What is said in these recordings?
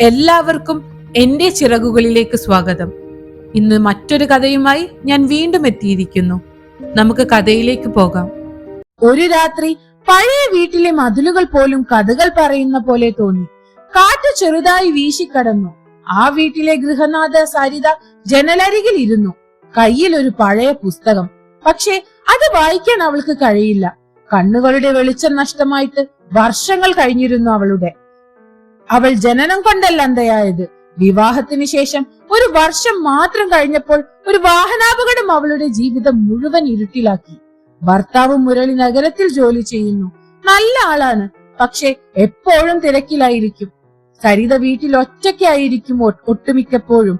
എല്ലാവർക്കും എന്റെ ചിറകുകളിലേക്ക് സ്വാഗതം. ഇന്ന് മറ്റൊരു കഥയുമായി ഞാൻ വീണ്ടും എത്തിയിരിക്കുന്നു. നമുക്ക് കഥയിലേക്ക് പോകാം. ഒരു രാത്രി പഴയ വീട്ടിലെ മതിലുകൾ പോലും കഥകൾ പറയുന്ന പോലെ തോന്നി. കാറ്റ് ചെറുതായി വീശിക്കടന്നു. ആ വീട്ടിലെ ഗൃഹനാഥ സരിത ജനലരികിൽ ഇരുന്നു. കയ്യിൽ ഒരു പഴയ പുസ്തകം. പക്ഷേ അത് വായിക്കാൻ അവൾക്ക് കഴിയില്ല. കണ്ണുകളുടെ വെളിച്ചം നഷ്ടമായിട്ട് വർഷങ്ങൾ കഴിഞ്ഞിരുന്നു അവളുടെ. അവൾ ജനനം കൊണ്ടല്ല അന്തയായത് വിവാഹത്തിന് ശേഷം ഒരു വർഷം മാത്രം കഴിഞ്ഞപ്പോൾ ഒരു വാഹനാപകടം അവളുടെ ജീവിതം മുഴുവൻ ഇരുട്ടിലാക്കി. ഭർത്താവ് മുരളി നഗരത്തിൽ ജോലി ചെയ്യുന്നു. നല്ല ആളാണ്. പക്ഷെ എപ്പോഴും തിരക്കിലായിരിക്കും. സരിത വീട്ടിൽ ഒറ്റയ്ക്കായിരിക്കും ഒട്ടുമിക്കപ്പോഴും.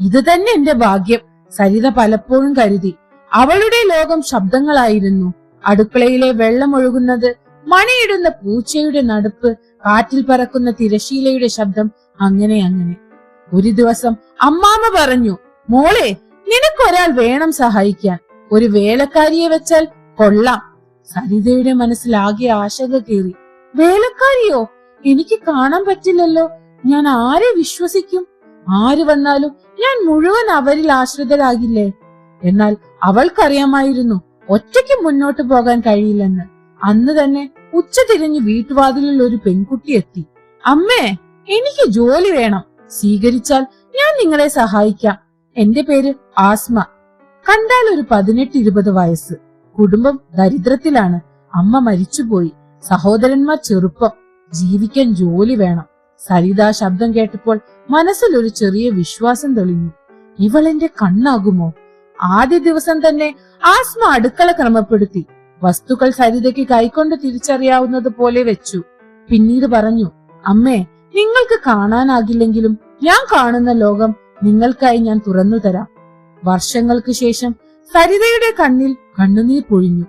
ഇത് തന്നെ എന്റെ ഭാഗ്യം. സരിത പലപ്പോഴും കരുതി. അവളുടെ ലോകം ശബ്ദങ്ങളായിരുന്നു. അടുക്കളയിലെ വെള്ളം ഒഴുകുന്നത് മണിയിടുന്ന പൂച്ചയുടെ നടുപ്പ് കാറ്റിൽ പറക്കുന്ന തിരശീലയുടെ ശബ്ദം അങ്ങനെ അങ്ങനെ. ഒരു ദിവസം അമ്മാമ്മ പറഞ്ഞു മോളെ നിനക്കൊരാൾ വേണം സഹായിക്കാൻ. ഒരു വേലക്കാരിയെ വെച്ചാൽ കൊള്ളാം. സരിതയുടെ മനസ്സിലാകെ ആശങ്ക കയറി വേലക്കാരിയോ? എനിക്ക് കാണാൻ പറ്റില്ലല്ലോ. ഞാൻ ആരെ വിശ്വസിക്കും? ആര് വന്നാലും ഞാൻ മുഴുവൻ അവരിൽ ആശ്രിതരാകില്ലേ? എന്നാൽ അവൾക്കറിയാമായിരുന്നു ഒറ്റയ്ക്ക് മുന്നോട്ട് പോകാൻ കഴിയില്ലെന്ന്. അന്ന് തന്നെ ഉച്ച തിരിഞ്ഞ് വീട്ടുവാതിലിൽ ഒരു പെൺകുട്ടി എത്തി. അമ്മേ എനിക്ക് ജോലി വേണം. സ്വീകരിച്ചാൽ ഞാൻ നിങ്ങളെ സഹായിക്കാം. എന്റെ പേര് ആസ്മ. കണ്ടാൽ ഒരു പതിനെട്ട് ഇരുപത് വയസ്സ്. കുടുംബം ദരിദ്രത്തിലാണ്. അമ്മ മരിച്ചുപോയി. സഹോദരന്മാർ ചെറുപ്പം. ജീവിക്കാൻ ജോലി വേണം. സരിത ശബ്ദം കേട്ടപ്പോൾ മനസ്സിൽ ഒരു ചെറിയ വിശ്വാസം തെളിഞ്ഞു. ഇവൾ എന്റെ കണ്ണാകുമോ? ആദ്യ ദിവസം തന്നെ ആസ്മ അടുക്കള ക്രമപ്പെടുത്തി. വസ്തുക്കൾ സരിതയ്ക്ക് കൈകൊണ്ട് തിരിച്ചറിയാവുന്നത് പോലെ വെച്ചു. പിന്നീട് പറഞ്ഞു അമ്മേ നിങ്ങൾക്ക് കാണാനാകില്ലെങ്കിലും ഞാൻ കാണുന്ന ലോകം നിങ്ങൾക്കായി ഞാൻ തുറന്നു തരാം. വർഷങ്ങൾക്ക് ശേഷം സരിതയുടെ കണ്ണിൽ കണ്ണുനീർ പൊഴിഞ്ഞു.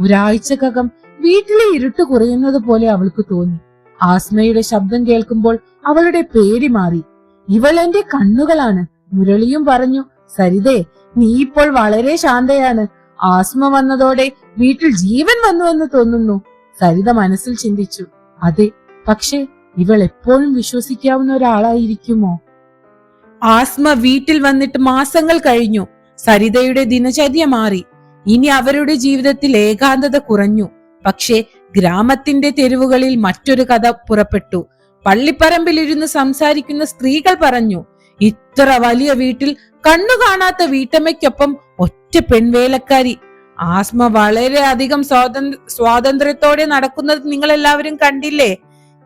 ഒരാഴ്ചക്കകം വീട്ടിലെ ഇരുട്ട് കുറയുന്നത് പോലെ അവൾക്ക് തോന്നി. ആസ്മയുടെ ശബ്ദം കേൾക്കുമ്പോൾ അവളുടെ പേടി മാറി. ഇവൾ എന്റെ കണ്ണുകളാണ് മുരളിയും പറഞ്ഞു. സരിതേ നീ ഇപ്പോൾ വളരെ ശാന്തയാണ്. ആസ്മ വന്നതോടെ വീട്ടിൽ ജീവൻ വന്നുവെന്ന് തോന്നുന്നു. സരിത മനസ്സിൽ ചിന്തിച്ചു. അതെ പക്ഷേ ഇവൾ എപ്പോഴും വിശ്വസിക്കാവുന്ന ഒരാളായിരിക്കുമോ? ആസ്മ വീട്ടിൽ വന്നിട്ട് മാസങ്ങൾ കഴിഞ്ഞു. സരിതയുടെ ദിനചര്യ മാറി. ഇനി അവരുടെ ജീവിതത്തിൽ ഏകാന്തത കുറഞ്ഞു. പക്ഷേ ഗ്രാമത്തിന്റെ തെരുവുകളിൽ മറ്റൊരു കഥ പുറപ്പെട്ടു. പള്ളിപ്പറമ്പിലിരുന്ന് സംസാരിക്കുന്ന സ്ത്രീകൾ പറഞ്ഞു ഇത്ര വലിയ വീട്ടിൽ കണ്ണു കാണാത്ത വീട്ടമ്മയ്ക്കൊപ്പം ഒറ്റ പെൺവേലക്കാരി. ആസ്മ വളരെ അധികം സ്വാതന്ത്ര്യ സ്വാതന്ത്ര്യത്തോടെ നടക്കുന്നത് നിങ്ങൾ എല്ലാവരും കണ്ടില്ലേ?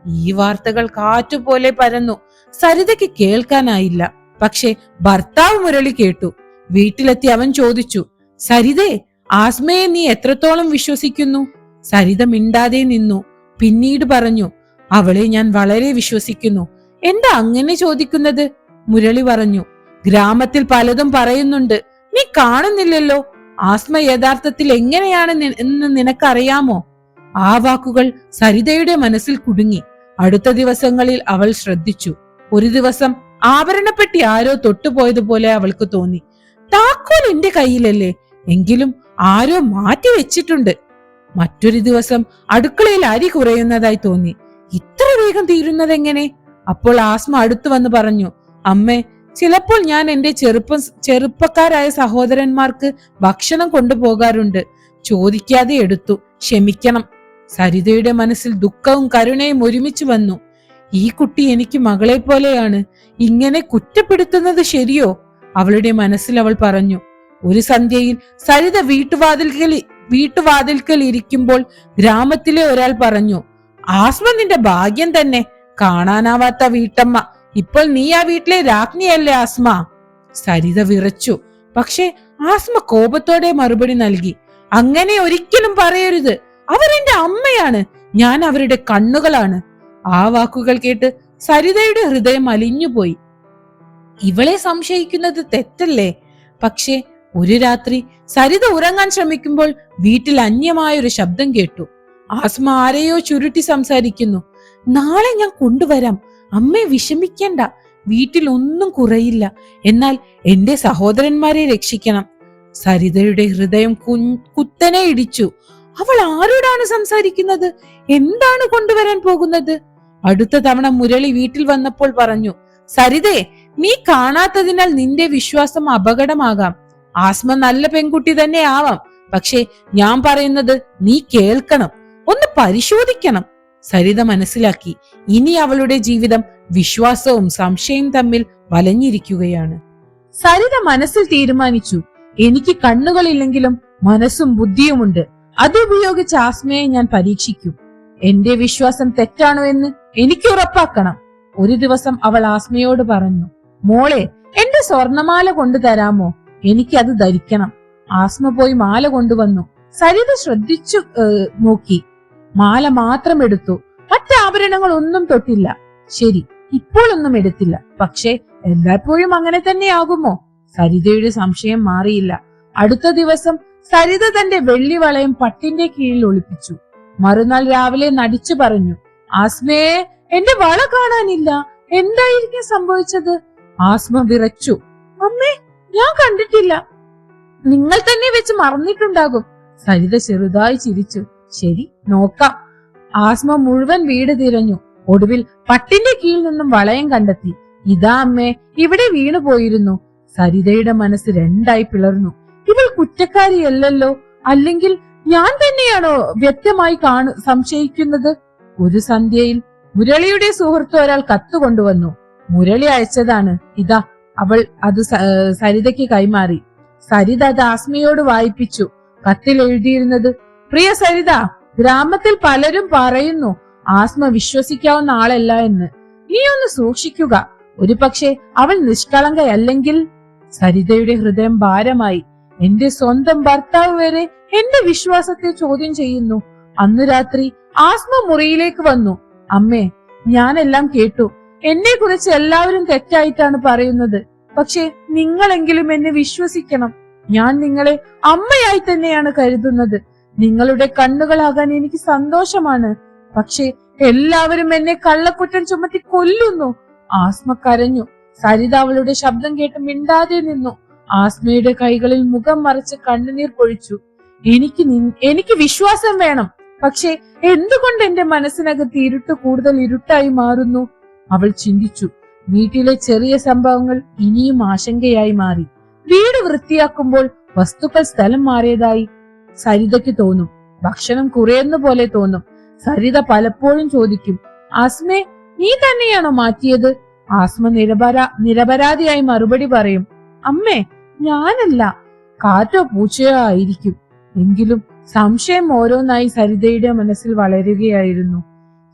ഈ വാർത്തകൾ കാറ്റുപോലെ പരന്നു. സരിതയ്ക്ക് കേൾക്കാനായില്ല. പക്ഷെ ഭർത്താവ് മുരളി കേട്ടു. വീട്ടിലെത്തി അവൻ ചോദിച്ചു സരിതേ ആസ്മയെ നീ എത്രത്തോളം വിശ്വസിക്കുന്നു? സരിത മിണ്ടാതെ നിന്നു. പിന്നീട് പറഞ്ഞു അവളെ ഞാൻ വളരെ വിശ്വസിക്കുന്നു. എന്താ അങ്ങനെ ചോദിക്കുന്നത്? മുരളി പറഞ്ഞു ഗ്രാമത്തിൽ പലതും പറയുന്നുണ്ട്. നീ കാണുന്നില്ലല്ലോ. ആസ്മ യഥാർത്ഥത്തിൽ എങ്ങനെയാണ് എന്ന് നിനക്കറിയാമോ? ആ വാക്കുകൾ സരിതയുടെ മനസ്സിൽ കുടുങ്ങി. അടുത്ത ദിവസങ്ങളിൽ അവൾ ശ്രദ്ധിച്ചു. ഒരു ദിവസം ആവരണപ്പെട്ടി ആരോ തൊട്ടുപോയതുപോലെ അവൾക്ക് തോന്നി. താക്കോൽ എന്റെ കയ്യിലല്ലേ? എങ്കിലും ആരോ മാറ്റി വെച്ചിട്ടുണ്ട്. മറ്റൊരു ദിവസം അടുക്കളയിൽ അരി കുറയുന്നതായി തോന്നി. ഇത്ര വേഗം തീരുന്നതെങ്ങനെ? അപ്പോൾ ആസ്മ അടുത്തു വന്ന് പറഞ്ഞു അമ്മേ ചിലപ്പോൾ ഞാൻ എന്റെ ചെറുപ്പം ചെറുപ്പക്കാരായ സഹോദരന്മാർക്ക് ഭക്ഷണം കൊണ്ടുപോകാറുണ്ട്. ചോദിക്കാതെ എടുത്തു. ക്ഷമിക്കണം. സരിതയുടെ മനസ്സിൽ ദുഃഖവും കരുണയും ഒരുമിച്ച് വന്നു. ഈ കുട്ടി എനിക്ക് മകളെ പോലെയാണ്. ഇങ്ങനെ കുറ്റപ്പെടുത്തുന്നത് ശരിയോ? അവളുടെ മനസ്സിൽ അവൾ പറഞ്ഞു. ഒരു സന്ധ്യയിൽ സരിത വീട്ടുവാതിൽക്കൽ വീട്ടുവാതിൽക്കൽ ഇരിക്കുമ്പോൾ ഗ്രാമത്തിലെ ഒരാൾ പറഞ്ഞു ആസ്മ നിന്റെ ഭാഗ്യം തന്നെ. കാണാനാവാത്ത വീട്ടമ്മ. ഇപ്പോൾ നീ ആ വീട്ടിലെ രാജ്ഞിയല്ലേ ആസ്മ? സരിത വിറച്ചു. പക്ഷെ ആസ്മ കോപത്തോടെ മറുപടി നൽകി. അങ്ങനെ ഒരിക്കലും പറയരുത്. അവരെന്റെ അമ്മയാണ്. ഞാൻ അവരുടെ കണ്ണുകളാണ്. ആ വാക്കുകൾ കേട്ട് സരിതയുടെ ഹൃദയം അലിഞ്ഞുപോയി. ഇവളെ സംശയിക്കുന്നത് തെറ്റല്ലേ? പക്ഷെ ഒരു രാത്രി സരിത ഉറങ്ങാൻ ശ്രമിക്കുമ്പോൾ വീട്ടിൽ അന്യമായൊരു ശബ്ദം കേട്ടു. ആസ്മ ആരെയോ ചുരുട്ടി സംസാരിക്കുന്നു. നാളെ ഞാൻ കൊണ്ടുവരാം. അമ്മേ വിഷമിക്കണ്ട. വീട്ടിൽ ഒന്നും കുറയില്ല. എന്നാൽ എന്റെ സഹോദരന്മാരെ രക്ഷിക്കണം. സരിതയുടെ ഹൃദയം കുൻ- കുത്തനെ ഇടിച്ചു. അവൾ ആരോടാണ് സംസാരിക്കുന്നത്? എന്താണ് കൊണ്ടുവരാൻ പോകുന്നത്? അടുത്ത തവണ മുരളി വീട്ടിൽ വന്നപ്പോൾ പറഞ്ഞു സരിതേ നീ കാണാത്തതിനാൽ നിന്റെ വിശ്വാസം അപകടമാകാം. ആസ്മ നല്ല പെൺകുട്ടി തന്നെ ആവാം. പക്ഷേ ഞാൻ പറയുന്നത് നീ കേൾക്കണം. ഒന്ന് പരിശോധിക്കണം. സരിത മനസ്സിലാക്കി. ഇനി അവളുടെ ജീവിതം വിശ്വാസവും സംശയം തമ്മിൽ വലഞ്ഞിരിക്കുകയാണ്. സരിത മനസ്സിൽ തീരുമാനിച്ചു. എനിക്ക് കണ്ണുകളില്ലെങ്കിലും മനസ്സും ബുദ്ധിയുമുണ്ട്. അതുപയോഗിച്ച് ആസ്മയെ ഞാൻ പരീക്ഷിക്കും. എന്റെ വിശ്വാസം തെറ്റാണോ എന്ന് എനിക്ക് ഉറപ്പാക്കണം. ഒരു ദിവസം അവൾ ആസ്മയോട് പറഞ്ഞു മോളെ എന്റെ സ്വർണമാല കൊണ്ടു തരാമോ എനിക്കത് ധരിക്കണം. ആസ്മ പോയി മാല കൊണ്ടുവന്നു. സരിത ശ്രദ്ധിച്ചു നോക്കി. മാല മാത്രം എടുത്തു. മറ്റാഭരണങ്ങൾ ഒന്നും തൊട്ടില്ല. ശരി ഇപ്പോൾ ഒന്നും എടുത്തില്ല. പക്ഷേ എല്ലായ്പ്പോഴും അങ്ങനെ തന്നെയാകുമോ? സരിതയുടെ സംശയം മാറിയില്ല. അടുത്ത ദിവസം സരിത തന്റെ വെള്ളി വളയം പട്ടിന്റെ കീഴിൽ ഒളിപ്പിച്ചു. മറുനാൾ രാവിലെ നടിച്ചു പറഞ്ഞു ആസ്മയെ എന്റെ വള കാണാനില്ല. എന്തായിരിക്കും സംഭവിച്ചത്? ആസ്മ വിറച്ചു അമ്മേ ഞാൻ കണ്ടിട്ടില്ല. നിങ്ങൾ തന്നെ വെച്ച് മറന്നിട്ടുണ്ടാകും. സരിത ചെറുതായി ചിരിച്ചു ശരി നോക്കാം. ആസ്മ മുഴുവൻ വീട് തിരഞ്ഞു. ഒടുവിൽ പട്ടിന്റെ കീഴിൽ നിന്നും വളയം കണ്ടെത്തി. ഇതാ അമ്മേ ഇവിടെ വീണു പോയിരുന്നു. സരിതയുടെ മനസ്സ് രണ്ടായി പിളർന്നു. ഇവൾ കുറ്റക്കാരിയല്ലല്ലോ. അല്ലെങ്കിൽ ഞാൻ തന്നെയാണോ വ്യക്തമായി കാണു സംശയിക്കുന്നത്? ഒരു സന്ധ്യയിൽ മുരളിയുടെ സുഹൃത്ത് ഒരാൾ കത്ത് കൊണ്ടുവന്നു. മുരളി അയച്ചതാണ്. ഇതാ അവൾ അത് സരിതയ്ക്ക് കൈമാറി. സരിത അത് ആസ്മയോട് വായിപ്പിച്ചു. കത്തിൽ എഴുതിയിരുന്നത് പ്രിയ സരിത ഗ്രാമത്തിൽ പലരും പറയുന്നു ആസ്മ വിശ്വസിക്കാവുന്ന ആളല്ല എന്ന്. നീ ഒന്ന് സൂക്ഷിക്കുക. ഒരു പക്ഷേ അവൾ നിഷ്കളങ്കയല്ലെങ്കിൽ സരിതയുടെ ഹൃദയം ഭാരമായി. എന്റെ സ്വന്തം ഭർത്താവ് വരെ എന്റെ വിശ്വാസത്തെ ചോദ്യം ചെയ്യുന്നു. അന്നു രാത്രി ആസ്മ മുറിയിലേക്ക് വന്നു. അമ്മേ ഞാനെല്ലാം കേട്ടു. എന്നെ കുറിച്ച് എല്ലാവരും തെറ്റായിട്ടാണ് പറയുന്നത്. പക്ഷേ നിങ്ങളെങ്കിലും എന്നെ വിശ്വസിക്കണം. ഞാൻ നിങ്ങളെ അമ്മയായി തന്നെയാണ് കരുതുന്നത്. നിങ്ങളുടെ കണ്ണുകളാകാൻ എനിക്ക് സന്തോഷമാണ്. പക്ഷേ എല്ലാവരും എന്നെ കള്ളക്കുറ്റം ചുമത്തി കൊല്ലുന്നു. ആസ്മ കരഞ്ഞു. സരിത അവളുടെ ശബ്ദം കേട്ട് മിണ്ടാതെ നിന്നു. ആസ്മയുടെ കൈകളിൽ മുഖം മറച്ച് കണ്ണുനീർ പൊഴിച്ചു. എനിക്ക് എനിക്ക് വിശ്വാസം വേണം. പക്ഷേ എന്തുകൊണ്ട് എന്റെ മനസ്സിനകത്ത് ഇരുട്ട് കൂടുതൽ ഇരുട്ടായി മാറുന്നു? അവൾ ചിന്തിച്ചു. വീട്ടിലെ ചെറിയ സംഭവങ്ങൾ ഇനിയും ആശങ്കയായി മാറി. വീട് വൃത്തിയാക്കുമ്പോൾ വസ്തുക്കൾ സ്ഥലം മാറിയതായി സരിതയ്ക്ക് തോന്നും. ഭക്ഷണം കുറയുന്ന പോലെ തോന്നും. സരിത പലപ്പോഴും ചോദിക്കും ആസ്മേ നീ തന്നെയാണോ മാറ്റിയത്? ആസ്മ നിരപരാ നിരപരാധിയായി മറുപടി പറയും അമ്മേ ഞാനല്ല. കാറ്റോ പൂച്ചയോ ആയിരിക്കും. എങ്കിലും സംശയം ഓരോന്നായി സരിതയുടെ മനസ്സിൽ വളരുകയായിരുന്നു.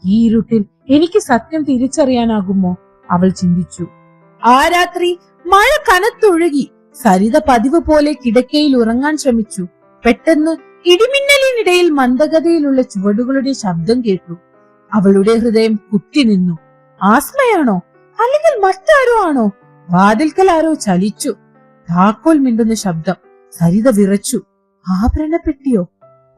ഈ ഇരുട്ടിൽ എനിക്ക് സത്യം തിരിച്ചറിയാനാകുമോ? അവൾ ചിന്തിച്ചു. ആ രാത്രി മഴ കനത്തൊഴുകി. സരിത പതിവ് പോലെ കിടക്കയിൽ ഉറങ്ങാൻ ശ്രമിച്ചു. പെട്ടെന്ന് ഇടിമിന്നലിനിടയിൽ മന്ദഗതിയിലുള്ള ചുവടുകളുടെ ശബ്ദം കേട്ടു. അവളുടെ ഹൃദയം കുത്തി നിന്നു. ആസ്മയാണോ? അല്ലെങ്കിൽ മറ്റാരോ ആണോ? വാതിൽക്കൽ ആരോ ചലിച്ചു. താക്കോൽ മിണ്ടുന്ന ശബ്ദം സരിത വിറച്ചു. ആഭരണപ്പെട്ടിയോ?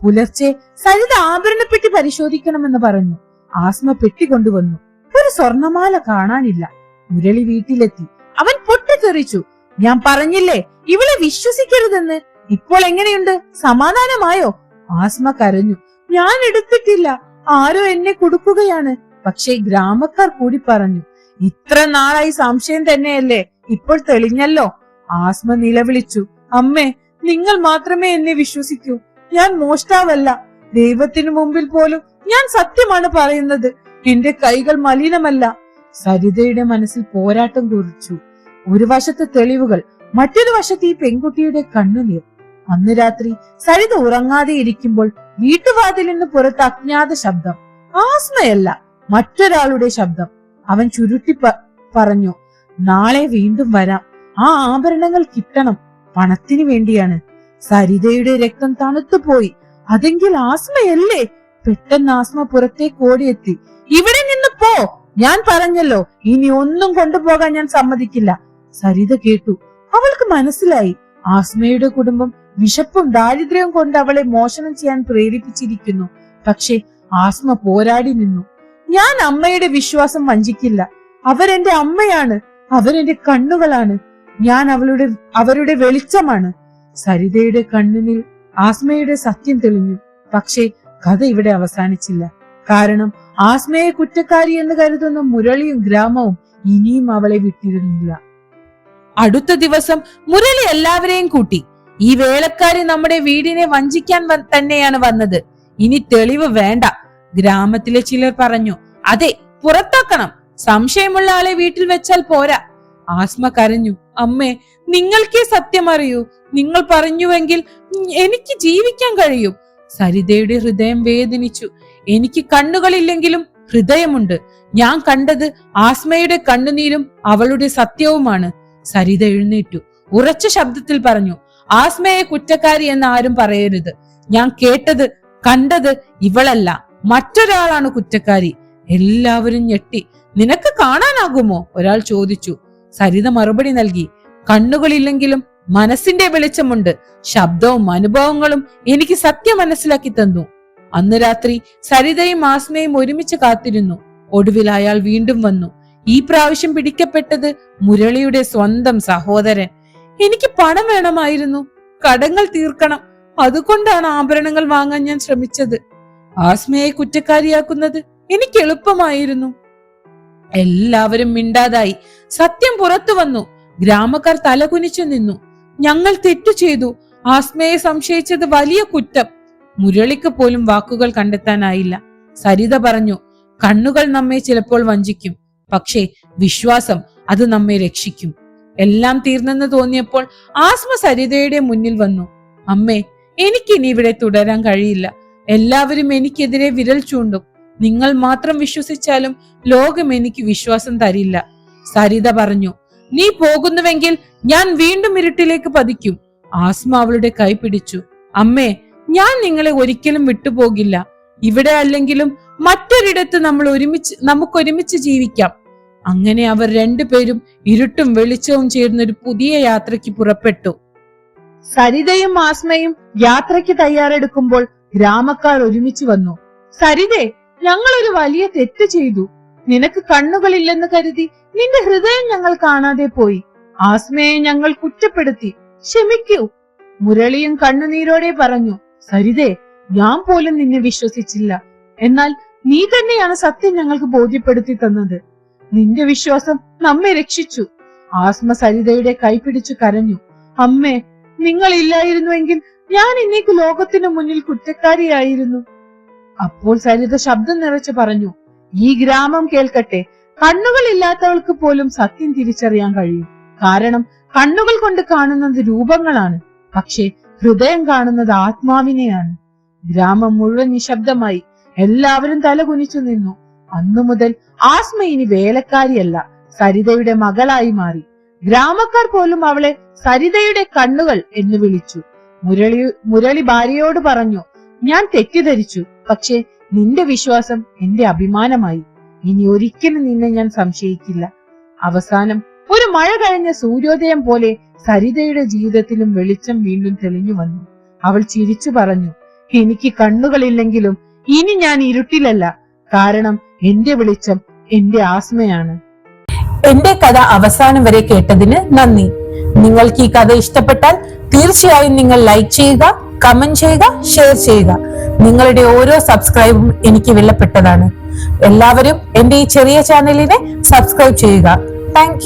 പുലർച്ചെ സരിത ആഭരണപ്പെട്ടി പരിശോധിക്കണമെന്ന് പറഞ്ഞു. ആസ്മ പെട്ടി കൊണ്ടുവന്നു. ഒരു സ്വർണമാല കാണാനില്ല. മുരളി വീട്ടിലെത്തി. അവൻ പൊട്ടിത്തെറിച്ചു. ഞാൻ പറഞ്ഞില്ലേ ഇവളെ വിശ്വസിക്കരുതെന്ന്? ഇപ്പോൾ എങ്ങനെയുണ്ട്? സമാധാനമായോ? ആസ്മ കരഞ്ഞു. ഞാൻ എടുത്തിട്ടില്ല. ആരോ എന്നെ കൊടുക്കുകയാണ്. പക്ഷേ ഗ്രാമക്കാർ കൂടി പറഞ്ഞു ഇത്ര നാളായി സംശയം തന്നെയല്ലേ? ഇപ്പോൾ തെളിഞ്ഞല്ലോ. ആസ്മ നിലവിളിച്ചു അമ്മേ നിങ്ങൾ മാത്രമേ എന്നെ വിശ്വസിക്കൂ. ഞാൻ മോഷ്ടാവല്ല. ദൈവത്തിനു മുമ്പിൽ പോലും ഞാൻ സത്യമാണ് പറയുന്നത്. എന്റെ കൈകൾ മലിനമല്ല. സരിതയുടെ മനസ്സിൽ പോരാട്ടം കുറിച്ചു. ഒരു വശത്ത് തെളിവുകൾ മറ്റൊരു വശത്ത് ഈ പെൺകുട്ടിയുടെ കണ്ണുനീർ. അന്ന് രാത്രി സരിത ഉറങ്ങാതെ ഇരിക്കുമ്പോൾ വീട്ടുവാതിൽ നിന്ന് പുറത്ത് അജ്ഞാത ശബ്ദം. ആസ്മയല്ല മറ്റൊരാളുടെ ശബ്ദം. അവൻ ചുരുട്ടി പറഞ്ഞു നാളെ വീണ്ടും വരാം. ആ ആഭരണങ്ങൾ കിട്ടണം. പണത്തിന് വേണ്ടിയാണ്. സരിതയുടെ രക്തം തണുത്തുപോയി. അതെങ്കിൽ ആസ്മയല്ലേ? പെട്ടെന്ന് ആസ്മ പുറത്തേക്ക് ഓടിയെത്തി. ഇവിടെ നിന്ന് പോ. ഞാൻ പറഞ്ഞല്ലോ ഇനി ഒന്നും കൊണ്ടുപോകാൻ ഞാൻ സമ്മതിക്കില്ല. സരിത കേട്ടു. അവൾക്ക് മനസ്സിലായി. ആസ്മയുടെ കുടുംബം വിശപ്പും ദാരിദ്ര്യവും കൊണ്ട് അവളെ മോഷണം ചെയ്യാൻ പ്രേരിപ്പിച്ചിരിക്കുന്നു. പക്ഷേ ആസ്മ പോരാടി നിന്നു. ഞാൻ അമ്മയുടെ വിശ്വാസം വഞ്ചിക്കില്ല. അവരെന്റെ അമ്മയാണ്. അവരെന്റെ കണ്ണുകളാണ്. ഞാൻ അവളുടെ അവരുടെ വെളിച്ചമാണ്. സരിതയുടെ കണ്ണിനിൽ ആസ്മയുടെ സത്യം തെളിഞ്ഞു. പക്ഷേ കഥ ഇവിടെ അവസാനിച്ചില്ല. കാരണം ആസ്മയെ കുറ്റക്കാരി എന്ന് കരുതുന്ന മുരളിയും ഗ്രാമവും ഇനിയും അവളെ വിട്ടിരുന്നില്ല. അടുത്ത ദിവസം മുരളി എല്ലാവരെയും കൂട്ടി. ഈ വേലക്കാരി നമ്മുടെ വീടിനെ വഞ്ചിക്കാൻ തന്നെയാണ് വന്നത്. ഇനി തെളിവ് വേണ്ട. ഗ്രാമത്തിലെ ചിലർ പറഞ്ഞു അതെ പുറത്താക്കണം. സംശയമുള്ള ആളെ വീട്ടിൽ വെച്ചാൽ പോരാ. ആസ്മ കരഞ്ഞു അമ്മേ നിങ്ങൾക്കേ സത്യം അറിയൂ. നിങ്ങൾ പറഞ്ഞുവെങ്കിൽ എനിക്ക് ജീവിക്കാൻ കഴിയും. സരിതയുടെ ഹൃദയം വേദനിച്ചു. എനിക്ക് കണ്ണുകളില്ലെങ്കിലും ഹൃദയമുണ്ട്. ഞാൻ കണ്ടത് ആസ്മയുടെ കണ്ണുനീരും അവളുടെ സത്യവുമാണ്. സരിത എഴുന്നേറ്റു. ഉറച്ച ശബ്ദത്തിൽ പറഞ്ഞു ആസ്മയെ കുറ്റക്കാരി എന്ന് ആരും പറയരുത്. ഞാൻ കേട്ടത് കണ്ടത് ഇവളല്ല. മറ്റൊരാളാണ് കുറ്റക്കാരി. എല്ലാവരും ഞെട്ടി. നിനക്ക് കാണാനാകുമോ? ഒരാൾ ചോദിച്ചു. സരിത മറുപടി നൽകി. കണ്ണുകളില്ലെങ്കിലും മനസ്സിന്റെ വെളിച്ചമുണ്ട്. ശബ്ദവും അനുഭവങ്ങളും എനിക്ക് സത്യം മനസ്സിലാക്കി തന്നു. അന്ന് രാത്രി സരിതയും ആസ്മയും ഒരുമിച്ച് കാത്തിരുന്നു. ഒടുവിൽ അയാൾ വീണ്ടും വന്നു. ഈ പ്രാവശ്യം പിടിക്കപ്പെട്ടത് മുരളിയുടെ സ്വന്തം സഹോദരൻ. എനിക്ക് പണം വേണമായിരുന്നു. കടങ്ങൾ തീർക്കണം. അതുകൊണ്ടാണ് ആഭരണങ്ങൾ വാങ്ങാൻ ഞാൻ ശ്രമിച്ചത്. ആസ്മയെ കുറ്റക്കാരിയാക്കുന്നത് എനിക്ക് എളുപ്പമായിരുന്നു. എല്ലാവരും മിണ്ടാതായി. സത്യം പുറത്തു വന്നു. ഗ്രാമക്കാർ തലകുനിച്ചു നിന്നു. ഞങ്ങൾ തെറ്റു ചെയ്തു. ആസ്മയെ സംശയിച്ചത് വലിയ കുറ്റം. മുരളിക്ക് പോലും വാക്കുകൾ കണ്ടെത്താനായില്ല. സരിത പറഞ്ഞു കണ്ണുകൾ നമ്മെ ചിലപ്പോൾ വഞ്ചിക്കും. പക്ഷേ വിശ്വാസം അത് നമ്മെ രക്ഷിക്കും. എല്ലാം തീർന്നെന്ന് തോന്നിയപ്പോൾ ആസ്മ സരിതയുടെ മുന്നിൽ വന്നു. അമ്മേ എനിക്കിനി ഇവിടെ തുടരാൻ കഴിയില്ല. എല്ലാവരും എനിക്കെതിരെ വിരൽ ചൂണ്ടും. നിങ്ങൾ മാത്രം വിശ്വസിച്ചാലും ലോകം എനിക്ക് വിശ്വാസം തരില്ല. സരിത പറഞ്ഞു നീ പോകുന്നുവെങ്കിൽ ഞാൻ വീണ്ടും ഇരുട്ടിലേക്ക് പതിക്കും. ആസ്മ അവളുടെ കൈ പിടിച്ചു. അമ്മേ ഞാൻ നിങ്ങളെ ഒരിക്കലും വിട്ടുപോകില്ല. ഇവിടെ അല്ലെങ്കിലും മറ്റൊരിടത്ത് നമ്മൾ ഒരുമിച്ച് നമുക്ക് ഒരുമിച്ച് ജീവിക്കാം. അങ്ങനെ അവർ രണ്ടുപേരും ഇരുട്ടും വെളിച്ചവും ചേർന്ന് ഒരു പുതിയ യാത്രയ്ക്ക് പുറപ്പെട്ടു. സരിതയും ആസ്മയും യാത്രയ്ക്ക് തയ്യാറെടുക്കുമ്പോൾ ഗ്രാമക്കാർ ഒരുമിച്ച് വന്നു. സരിതേ ഞങ്ങൾ ഒരു വലിയ തെറ്റ് ചെയ്തു. നിനക്ക് കണ്ണുകളില്ലെന്ന് കരുതി നിന്റെ ഹൃദയം ഞങ്ങൾ കാണാതെ പോയി. ആസ്മയെ ഞങ്ങൾ കുറ്റപ്പെടുത്തി. ക്ഷമിക്കൂ. മുരളിയും കണ്ണുനീരോടെ പറഞ്ഞു സരിതേ ഞാൻ പോലും നിന്നെ വിശ്വസിച്ചില്ല. എന്നാൽ നീ തന്നെയാണ് സത്യം ഞങ്ങൾക്ക് ബോധ്യപ്പെടുത്തി തന്നത്. നിന്റെ വിശ്വാസം നമ്മെ രക്ഷിച്ചു. ആസ്മ സരിതയുടെ കൈപിടിച്ചു കരഞ്ഞു. അമ്മേ നിങ്ങൾ ഇല്ലായിരുന്നുവെങ്കിൽ ഞാൻ ഇന്നേക്ക് ലോകത്തിനു മുന്നിൽ കുറ്റക്കാരിയായിരുന്നു. അപ്പോൾ സരിത ശബ്ദം നിറച്ച് പറഞ്ഞു ഈ ഗ്രാമം കേൾക്കട്ടെ. കണ്ണുകൾ ഇല്ലാത്തവൾക്ക് പോലും സത്യം തിരിച്ചറിയാൻ കഴിയും. കാരണം കണ്ണുകൾ കൊണ്ട് കാണുന്നത് രൂപങ്ങളാണ്. പക്ഷേ ഹൃദയം കാണുന്നത് ആത്മാവിനെയാണ്. ഗ്രാമം മുഴുവൻ നിശബ്ദമായി. എല്ലാവരും തല കുനിച്ചു നിന്നു. അന്നു മുതൽ ആസ്മ ഇനി വേലക്കാരിയല്ല സരിതയുടെ മകളായി മാറി. ഗ്രാമക്കാർ പോലും അവളെ സരിതയുടെ കണ്ണുകൾ എന്ന് വിളിച്ചു. മുരളി മുരളി ഭാര്യയോട് പറഞ്ഞു ഞാൻ തെറ്റിദ്ധരിച്ചു പക്ഷേ നിന്റെ വിശ്വാസം എന്റെ അഭിമാനമായി. ഇനി ഒരിക്കലും നിന്നെ ഞാൻ സംശയിക്കില്ല. അവസാനം ഒരു മഴ കഴിഞ്ഞ സൂര്യോദയം പോലെ സരിതയുടെ ജീവിതത്തിലും വെളിച്ചം വീണ്ടും തെളിഞ്ഞു വന്നു. അവൾ ചിരിച്ചു പറഞ്ഞു എനിക്ക് കണ്ണുകളില്ലെങ്കിലും ഇനി ഞാൻ ഇരുട്ടിലല്ല. കാരണം എന്റെ വെളിച്ചം എന്റെ ആസ്മയാണ്. എന്റെ കഥ അവസാനം വരെ കേട്ടതിന് നന്ദി. നിങ്ങൾക്ക് ഈ കഥ ഇഷ്ടപ്പെട്ടാൽ തീർച്ചയായും നിങ്ങൾ ലൈക്ക് ചെയ്യുക കമന്റ് ചെയ്യുക ഷെയർ ചെയ്യുക. നിങ്ങളുടെ ഓരോ സബ്സ്ക്രൈബും എനിക്ക് വിലപ്പെട്ടതാണ്. എല്ലാവരും എന്റെ ഈ ചെറിയ ചാനലിനെ സബ്സ്ക്രൈബ് ചെയ്യുക. താങ്ക്